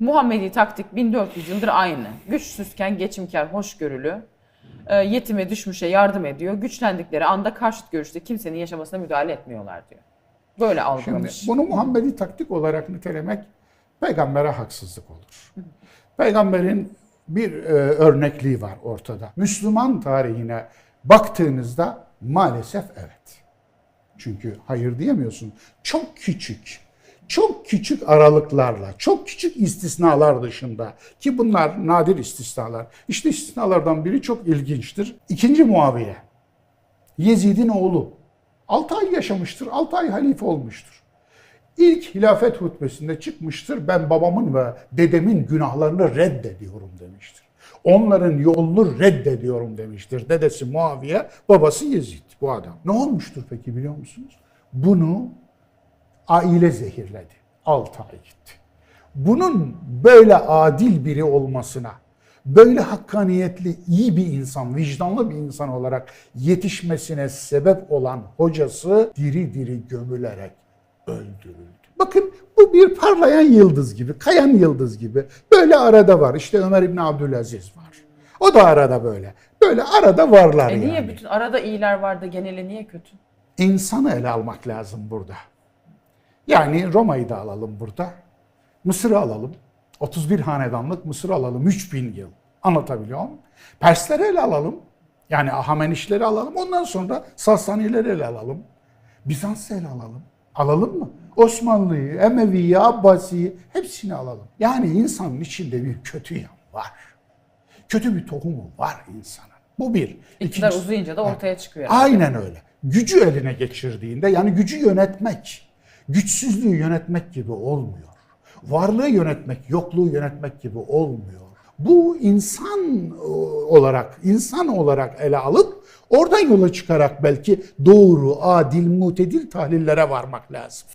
Muhammedi taktik 1400 yıldır aynı. Güçsüzken geçimkar, hoşgörülü, e, yetime düşmüşe yardım ediyor. Güçlendikleri anda karşıt görüşte kimsenin yaşamasına müdahale etmiyorlar diyor. Böyle Şimdi algılamış. bunu Muhammedi taktik olarak nitelemek peygambere haksızlık olur. Peygamberin bir e, örnekliği var ortada. Müslüman tarihine baktığınızda maalesef evet. Çünkü hayır diyemiyorsun. Çok küçük, çok küçük aralıklarla, çok küçük istisnalar dışında ki bunlar nadir istisnalar. İşte istisnalardan biri çok ilginçtir. İkinci Muaviye, Yezid'in oğlu. 6 ay yaşamıştır, 6 ay halife olmuştur. İlk hilafet hutbesinde çıkmıştır. Ben babamın ve dedemin günahlarını reddediyorum demiştir. Onların yolunu reddediyorum demiştir. Dedesi Muaviye, babası Yezid bu adam. Ne olmuştur peki biliyor musunuz? Bunu aile zehirledi. 6 ay gitti. Bunun böyle adil biri olmasına, böyle hakkaniyetli, iyi bir insan, vicdanlı bir insan olarak yetişmesine sebep olan hocası diri diri gömülerek öldürüldü. Bakın bu bir parlayan yıldız gibi, kayan yıldız gibi. Böyle arada var. İşte Ömer İbni Abdülaziz var. O da arada böyle. Böyle arada varlar E yani. niye bütün arada iyiler vardı geneli niye kötü? İnsanı ele almak lazım burada. Yani Roma'yı da alalım burada. Mısır'ı alalım. 31 hanedanlık Mısır alalım 3000 yıl. Anlatabiliyor muyum? Persleri ele alalım. Yani Ahamenişleri alalım. Ondan sonra Sasanileri ele alalım. Bizans'ı ele alalım. Alalım mı? Osmanlı'yı, Emevi'yi, Abbasi'yi hepsini alalım. Yani insanın içinde bir kötü yan var. Kötü bir tohumu var insanın. Bu bir. İktidar İkincisi- uzayınca da ortaya çıkıyor. Aynen öyle. Gücü eline geçirdiğinde yani gücü yönetmek, güçsüzlüğü yönetmek gibi olmuyor. Varlığı yönetmek, yokluğu yönetmek gibi olmuyor. Bu insan e, olarak, insan olarak ele alıp oradan yola çıkarak belki doğru, adil, mutedil tahlillere varmak lazım.